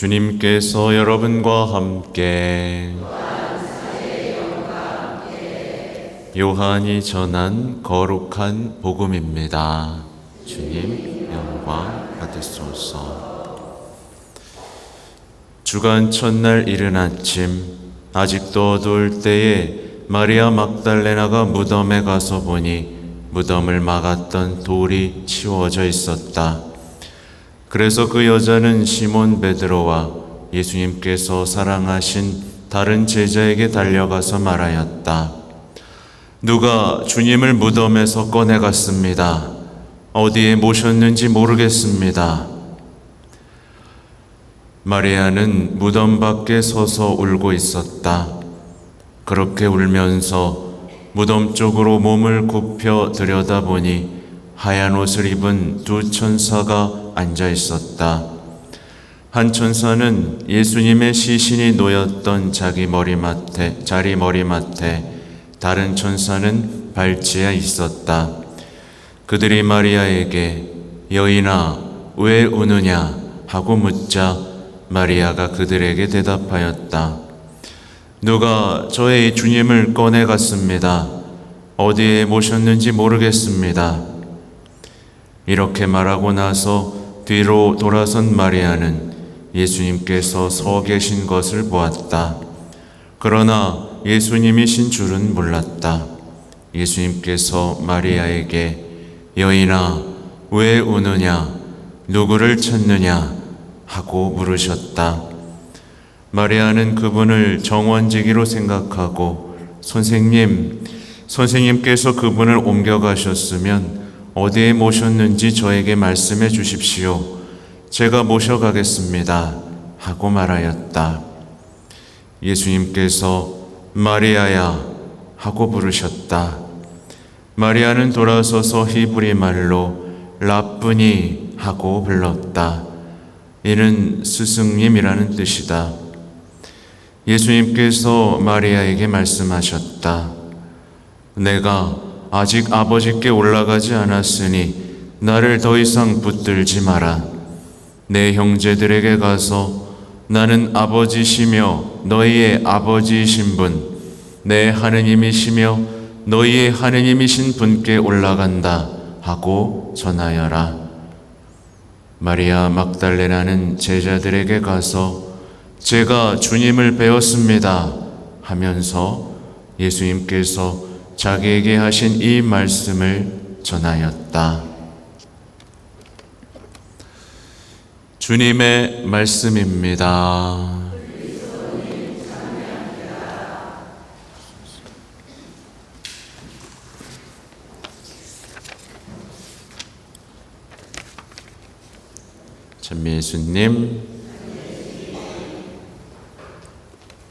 주님께서 여러분과 함께 요한이 전한 거룩한 복음입니다. 주님 영광 받으소서. 주간 첫날 이른 아침 아직도 어두울 때에 마리아 막달레나가 무덤에 가서 보니 무덤을 막았던 돌이 치워져 있었다. 그래서 그 여자는 시몬 베드로와 예수님께서 사랑하신 다른 제자에게 달려가서 말하였다. 누가 주님을 무덤에서 꺼내갔습니다. 어디에 모셨는지 모르겠습니다. 마리아는 무덤 밖에 서서 울고 있었다. 그렇게 울면서 무덤 쪽으로 몸을 굽혀 들여다보니 하얀 옷을 입은 두 천사가 앉아 있었다. 한 천사는 예수님의 시신이 놓였던 자기 머리맡에, 자리 머리맡에, 다른 천사는 발치에 있었다. 그들이 마리아에게 여인아, 왜 우느냐? 하고 묻자 마리아가 그들에게 대답하였다. 누가 저의 주님을 꺼내갔습니다. 어디에 모셨는지 모르겠습니다. 이렇게 말하고 나서 뒤로 돌아선 마리아는 예수님께서 서 계신 것을 보았다. 그러나 예수님이신 줄은 몰랐다. 예수님께서 마리아에게 여인아, 왜 우느냐? 누구를 찾느냐? 하고 물으셨다. 마리아는 그분을 정원지기로 생각하고 선생님, 선생님께서 그분을 옮겨가셨으면 어디에 모셨는지 저에게 말씀해 주십시오. 제가 모셔가겠습니다. 하고 말하였다. 예수님께서 마리아야 하고 부르셨다. 마리아는 돌아서서 히브리 말로 라쁘니 하고 불렀다. 이는 스승님이라는 뜻이다. 예수님께서 마리아에게 말씀하셨다. 내가 아직 아버지께 올라가지 않았으니 나를 더 이상 붙들지 마라. 내 형제들에게 가서 나는 아버지시며 너희의 아버지이신 분, 내 하느님이시며 너희의 하느님이신 분께 올라간다 하고 전하여라. 마리아 막달레나는 제자들에게 가서 제가 주님을 배웠습니다 하면서 예수님께서 자기에게 하신 이 말씀을 전하였다. 주님의 말씀입니다. 전미예수님,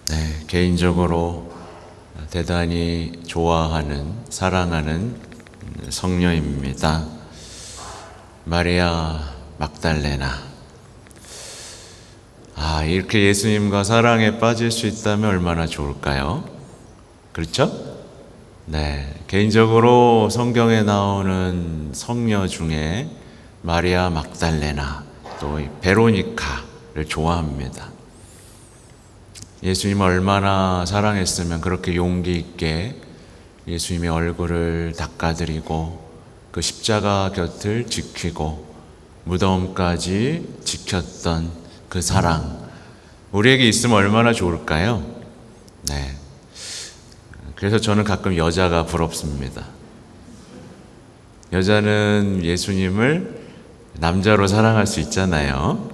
네, 개인적으로 대단히 좋아하는, 사랑하는 성녀입니다. 마리아 막달레나. 아, 이렇게 예수님과 사랑에 빠질 수 있다면 얼마나 좋을까요? 그렇죠? 네. 개인적으로 성경에 나오는 성녀 중에 마리아 막달레나 또 베로니카를 좋아합니다. 예수님을 얼마나 사랑했으면 그렇게 용기 있게 예수님의 얼굴을 닦아드리고 그 십자가 곁을 지키고 무덤까지 지켰던 그 사랑 우리에게 있으면 얼마나 좋을까요? 네. 그래서 저는 가끔 여자가 부럽습니다. 여자는 예수님을 남자로 사랑할 수 있잖아요.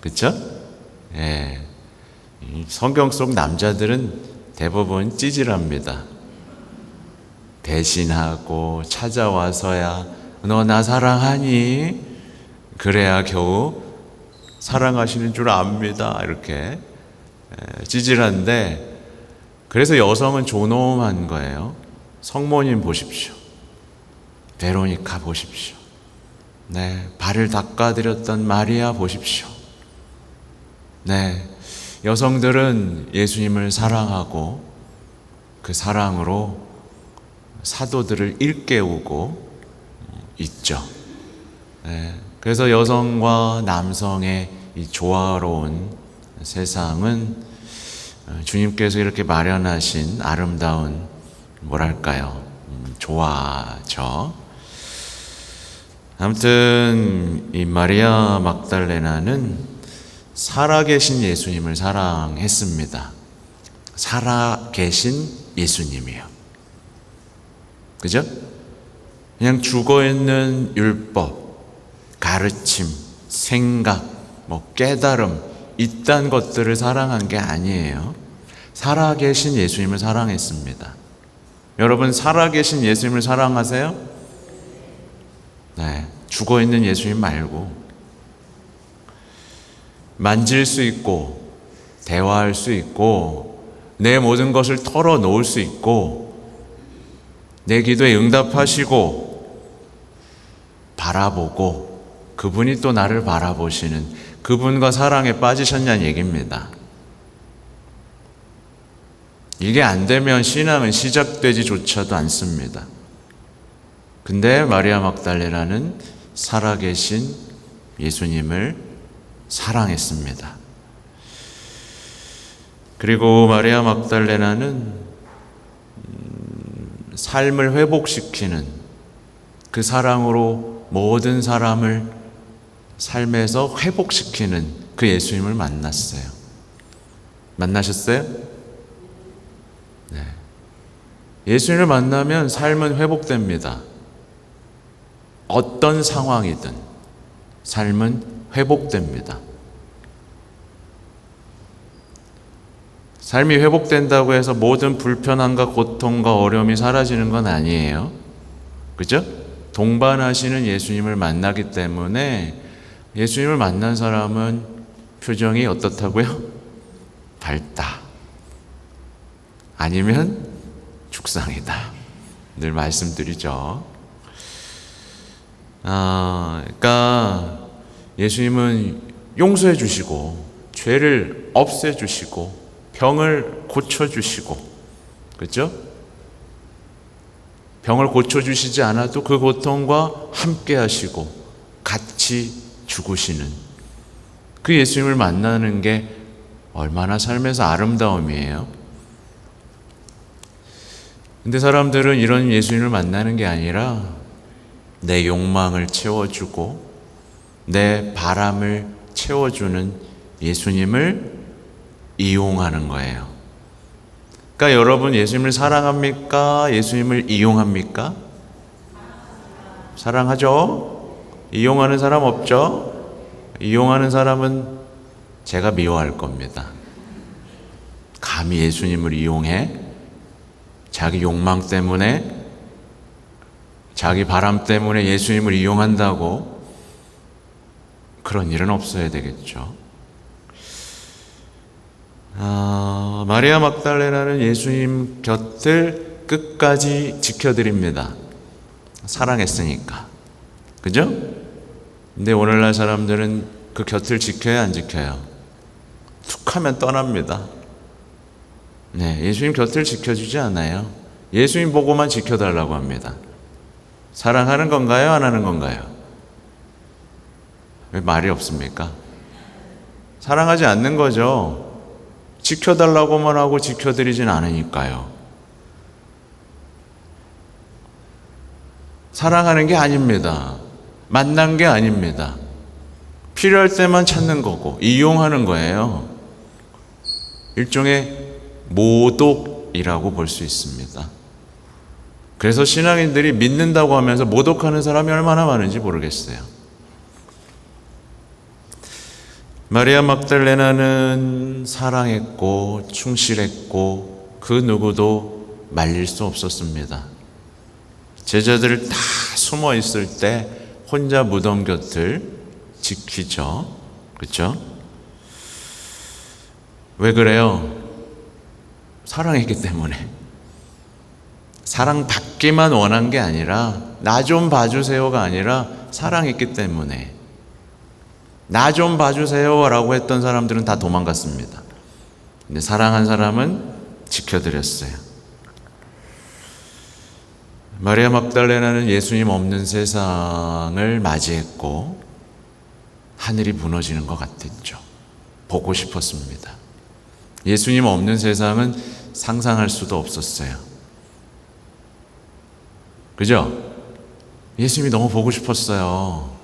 그렇죠? 예. 성경 속 남자들은 대부분 찌질합니다. 배신하고 찾아와서야 너 나 사랑하니? 그래야 겨우 사랑하시는 줄 압니다. 이렇게 찌질한데 그래서 여성은 존엄한 거예요. 성모님 보십시오. 베로니카 보십시오. 네, 발을 닦아드렸던 마리아 보십시오. 네, 여성들은 예수님을 사랑하고 그 사랑으로 사도들을 일깨우고 있죠. 네, 그래서 여성과 남성의 이 조화로운 세상은 어, 주님께서 이렇게 마련하신 아름다운 뭐랄까요 음, 조화죠. 아무튼 이 마리아 막달레나는 살아계신 예수님을 사랑했습니다. 살아계신 예수님이요. 그죠? 그냥 죽어 있는 율법, 가르침, 생각, 뭐 깨달음, 이딴 것들을 사랑한 게 아니에요. 살아계신 예수님을 사랑했습니다. 여러분, 살아계신 예수님을 사랑하세요? 네. 죽어 있는 예수님 말고, 만질 수 있고, 대화할 수 있고, 내 모든 것을 털어 놓을 수 있고, 내 기도에 응답하시고, 바라보고, 그분이 또 나를 바라보시는 그분과 사랑에 빠지셨냐는 얘기입니다. 이게 안 되면 신앙은 시작되지조차도 않습니다. 근데 마리아 막달레라는 살아계신 예수님을 사랑했습니다. 그리고 마리아 막달레나는 음, 삶을 회복시키는 그 사랑으로 모든 사람을 삶에서 회복시키는 그 예수님을 만났어요. 만나셨어요? 네. 예수님을 만나면 삶은 회복됩니다. 어떤 상황이든 삶은 회복됩니다. 삶이 회복된다고 해서 모든 불편함과 고통과 어려움이 사라지는 건 아니에요. 그죠? 동반하시는 예수님을 만나기 때문에 예수님을 만난 사람은 표정이 어떻다고요? 밝다. 아니면 죽상이다. 늘 말씀드리죠. 아, 그러니까 예수님은 용서해 주시고 죄를 없애 주시고 병을 고쳐 주시고 그렇죠? 병을 고쳐 주시지 않아도 그 고통과 함께 하시고 같이 죽으시는 그 예수님을 만나는 게 얼마나 삶에서 아름다움이에요. 근데 사람들은 이런 예수님을 만나는 게 아니라 내 욕망을 채워주고 내 바람을 채워주는 예수님을 이용하는 거예요. 그러니까 여러분 예수님을 사랑합니까? 예수님을 이용합니까? 사랑하죠? 이용하는 사람 없죠? 이용하는 사람은 제가 미워할 겁니다. 감히 예수님을 이용해? 자기 욕망 때문에 자기 바람 때문에 예수님을 이용한다고 그런 일은 없어야 되겠죠. 아, 마리아 막달레나는 예수님 곁을 끝까지 지켜드립니다. 사랑했으니까. 그죠? 근데 오늘날 사람들은 그 곁을 지켜야 안 지켜요? 툭 하면 떠납니다. 네, 예수님 곁을 지켜주지 않아요. 예수님 보고만 지켜달라고 합니다. 사랑하는 건가요? 안 하는 건가요? 왜 말이 없습니까? 사랑하지 않는 거죠. 지켜달라고만 하고 지켜드리진 않으니까요. 사랑하는 게 아닙니다. 만난 게 아닙니다. 필요할 때만 찾는 거고, 이용하는 거예요. 일종의 모독이라고 볼 수 있습니다. 그래서 신앙인들이 믿는다고 하면서 모독하는 사람이 얼마나 많은지 모르겠어요. 마리아 막달레나는 사랑했고 충실했고 그 누구도 말릴 수 없었습니다. 제자들 다 숨어 있을 때 혼자 무덤 곁을 지키죠. 그렇죠? 왜 그래요? 사랑했기 때문에. 사랑받기만 원한 게 아니라 나 좀 봐주세요가 아니라 사랑했기 때문에 나 좀 봐주세요 라고 했던 사람들은 다 도망갔습니다. 근데 사랑한 사람은 지켜드렸어요. 마리아 막달레나는 예수님 없는 세상을 맞이했고 하늘이 무너지는 것 같았죠. 보고 싶었습니다. 예수님 없는 세상은 상상할 수도 없었어요. 그죠? 예수님이 너무 보고 싶었어요.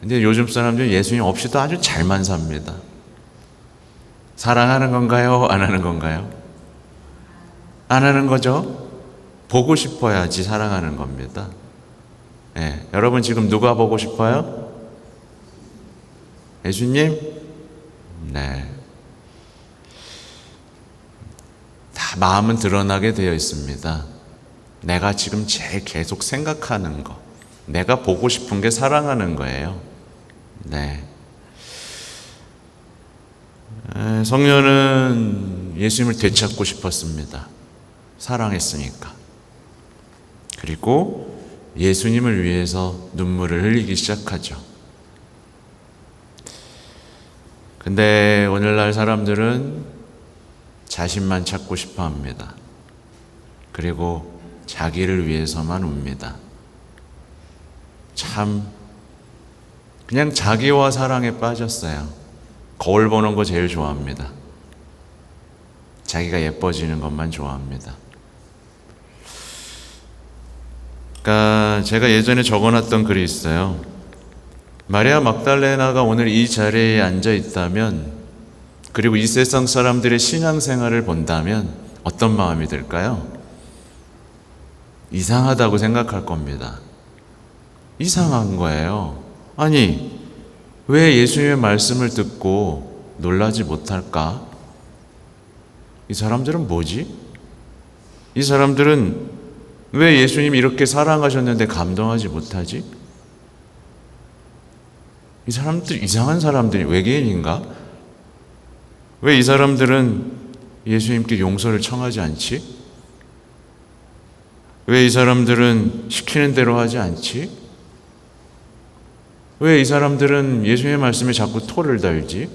근데 요즘 사람들은 예수님 없이도 아주 잘만 삽니다. 사랑하는 건가요? 안 하는 건가요? 안 하는 거죠? 보고 싶어야지 사랑하는 겁니다. 예, 여러분 지금 누가 보고 싶어요? 예수님? 네. 다 마음은 드러나게 되어 있습니다. 내가 지금 제일 계속 생각하는 거. 내가 보고 싶은 게 사랑하는 거예요. 네. 에, 성녀는 예수님을 되찾고 싶었습니다. 사랑했으니까. 그리고 예수님을 위해서 눈물을 흘리기 시작하죠. 근데 오늘날 사람들은 자신만 찾고 싶어 합니다. 그리고 자기를 위해서만 웁니다. 참, 그냥 자기와 사랑에 빠졌어요. 거울 보는 거 제일 좋아합니다. 자기가 예뻐지는 것만 좋아합니다. 그러니까 제가 예전에 적어놨던 글이 있어요. 마리아 막달레나가 오늘 이 자리에 앉아 있다면, 그리고 이 세상 사람들의 신앙생활을 본다면 어떤 마음이 들까요? 이상하다고 생각할 겁니다. 이상한 거예요. 아니, 왜 예수님의 말씀을 듣고 놀라지 못할까? 이 사람들은 뭐지? 이 사람들은 왜 예수님이 이렇게 사랑하셨는데 감동하지 못하지? 이 사람들 이상한 사람들이 외계인인가? 왜 이 사람들은 예수님께 용서를 청하지 않지? 왜 이 사람들은 시키는 대로 하지 않지? 왜 이 사람들은 예수님의 말씀에 자꾸 토를 달지?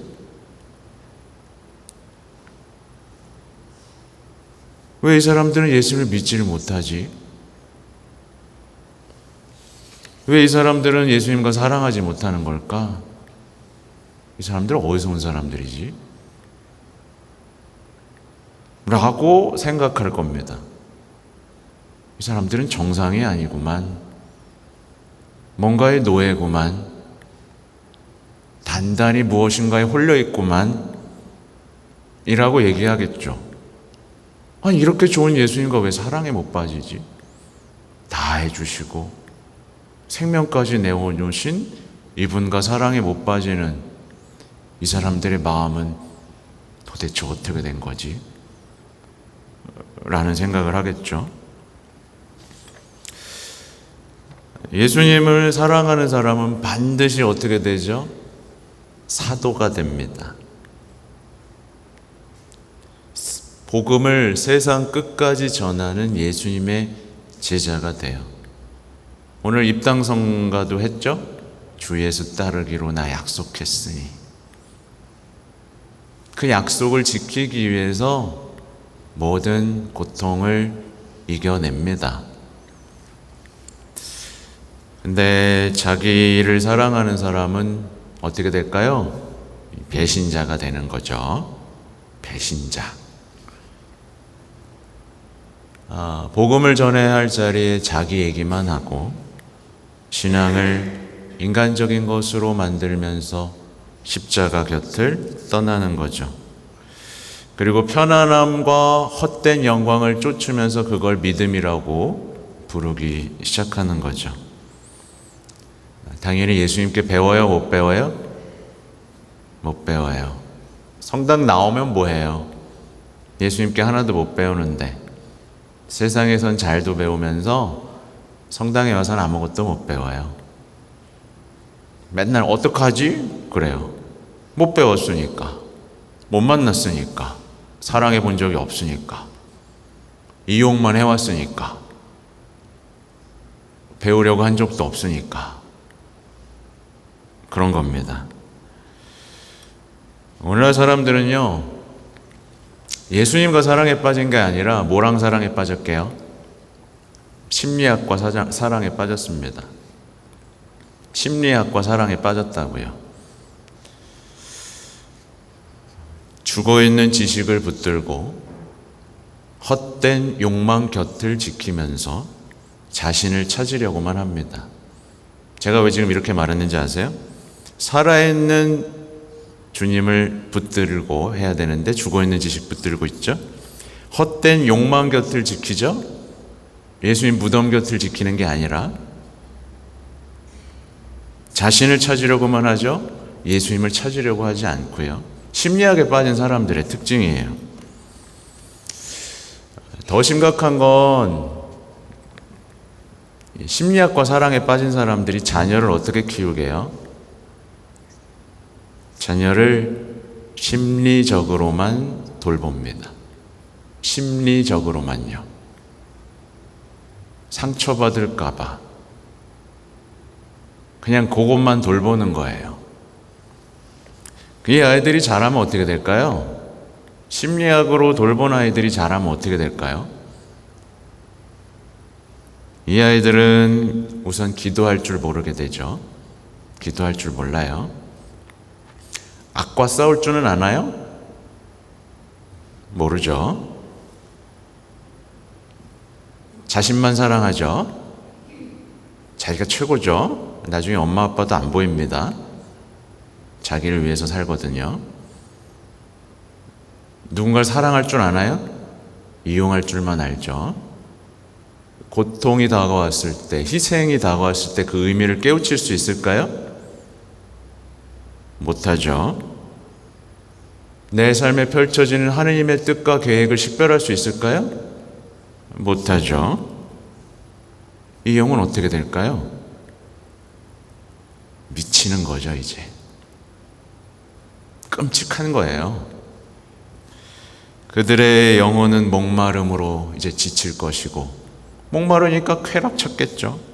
왜 이 사람들은 예수님을 믿지를 못하지? 왜 이 사람들은 예수님과 사랑하지 못하는 걸까? 이 사람들은 어디서 온 사람들이지? 라고 생각할 겁니다. 이 사람들은 정상이 아니구만. 뭔가의 노예구만. 단단히 무엇인가에 홀려 있구만. 이라고 얘기하겠죠. 아니, 이렇게 좋은 예수님과 왜 사랑에 못 빠지지? 다 해주시고, 생명까지 내어놓으신 이분과 사랑에 못 빠지는 이 사람들의 마음은 도대체 어떻게 된 거지? 라는 생각을 하겠죠. 예수님을 사랑하는 사람은 반드시 어떻게 되죠? 사도가 됩니다. 복음을 세상 끝까지 전하는 예수님의 제자가 돼요. 오늘 입당성가도 했죠? 주 예수 따르기로 나 약속했으니. 그 약속을 지키기 위해서 모든 고통을 이겨냅니다. 근데 자기를 사랑하는 사람은 어떻게 될까요? 배신자가 되는 거죠. 배신자. 아, 복음을 전해야 할 자리에 자기 얘기만 하고 신앙을 인간적인 것으로 만들면서 십자가 곁을 떠나는 거죠. 그리고 편안함과 헛된 영광을 쫓으면서 그걸 믿음이라고 부르기 시작하는 거죠. 당연히 예수님께 배워요, 못 배워요? 못 배워요. 성당 나오면 뭐해요? 예수님께 하나도 못 배우는데 세상에선 잘도 배우면서 성당에 와서는 아무것도 못 배워요. 맨날 어떡하지? 그래요. 못 배웠으니까. 못 만났으니까. 사랑해 본 적이 없으니까. 이용만 해왔으니까. 배우려고 한 적도 없으니까. 그런 겁니다. 오늘날 사람들은요, 예수님과 사랑에 빠진 게 아니라 뭐랑 사랑에 빠졌게요? 심리학과 사랑, 사랑에 빠졌습니다. 심리학과 사랑에 빠졌다고요. 죽어 있는 지식을 붙들고 헛된 욕망 곁을 지키면서 자신을 찾으려고만 합니다. 제가 왜 지금 이렇게 말했는지 아세요? 살아있는 주님을 붙들고 해야 되는데 죽어 있는 지식 붙들고 있죠? 헛된 욕망 곁을 지키죠? 예수님 무덤 곁을 지키는 게 아니라 자신을 찾으려고만 하죠? 예수님을 찾으려고 하지 않고요. 심리학에 빠진 사람들의 특징이에요. 더 심각한 건 심리학과 사랑에 빠진 사람들이 자녀를 어떻게 키우게요? 자녀를 심리적으로만 돌봅니다. 심리적으로만요. 상처받을까봐. 그냥 그것만 돌보는 거예요. 이 아이들이 자라면 어떻게 될까요? 심리학으로 돌본 아이들이 자라면 어떻게 될까요? 이 아이들은 우선 기도할 줄 모르게 되죠. 기도할 줄 몰라요. 악과 싸울 줄은 아나요? 모르죠. 자신만 사랑하죠. 자기가 최고죠. 나중에 엄마 아빠도 안 보입니다. 자기를 위해서 살거든요. 누군가를 사랑할 줄 아나요? 이용할 줄만 알죠. 고통이 다가왔을 때, 희생이 다가왔을 때 그 의미를 깨우칠 수 있을까요? 못하죠. 내 삶에 펼쳐지는 하느님의 뜻과 계획을 식별할 수 있을까요? 못하죠. 이 영은 어떻게 될까요? 미치는 거죠, 이제. 끔찍한 거예요. 그들의 영혼은 목마름으로 이제 지칠 것이고, 목마르니까 쾌락 찾겠죠.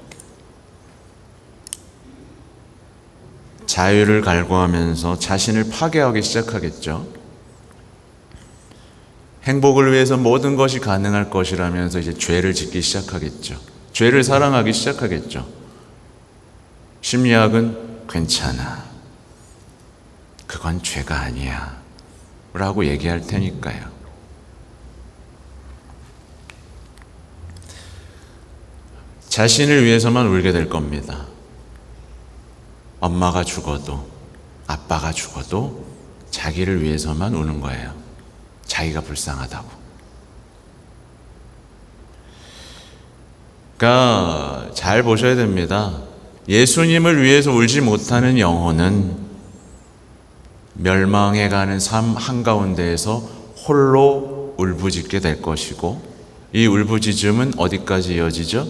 자유를 갈구하면서 자신을 파괴하기 시작하겠죠. 행복을 위해서 모든 것이 가능할 것이라면서 이제 죄를 짓기 시작하겠죠. 죄를 사랑하기 시작하겠죠. 심리학은 괜찮아. 그건 죄가 아니야. 라고 얘기할 테니까요. 자신을 위해서만 울게 될 겁니다. 엄마가 죽어도, 아빠가 죽어도 자기를 위해서만 우는 거예요. 자기가 불쌍하다고. 그러니까 잘 보셔야 됩니다. 예수님을 위해서 울지 못하는 영혼은 멸망해 가는 삶 한가운데에서 홀로 울부짖게 될 것이고 이 울부짖음은 어디까지 이어지죠?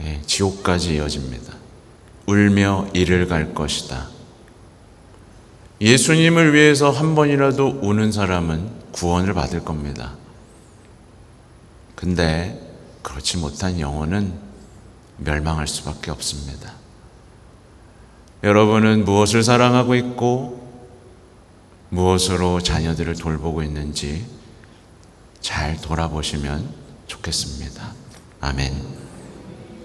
예, 지옥까지 이어집니다. 울며 이를 갈 것이다. 예수님을 위해서 한 번이라도 우는 사람은 구원을 받을 겁니다. 근데 그렇지 못한 영혼은 멸망할 수밖에 없습니다. 여러분은 무엇을 사랑하고 있고 무엇으로 자녀들을 돌보고 있는지 잘 돌아보시면 좋겠습니다. 아멘.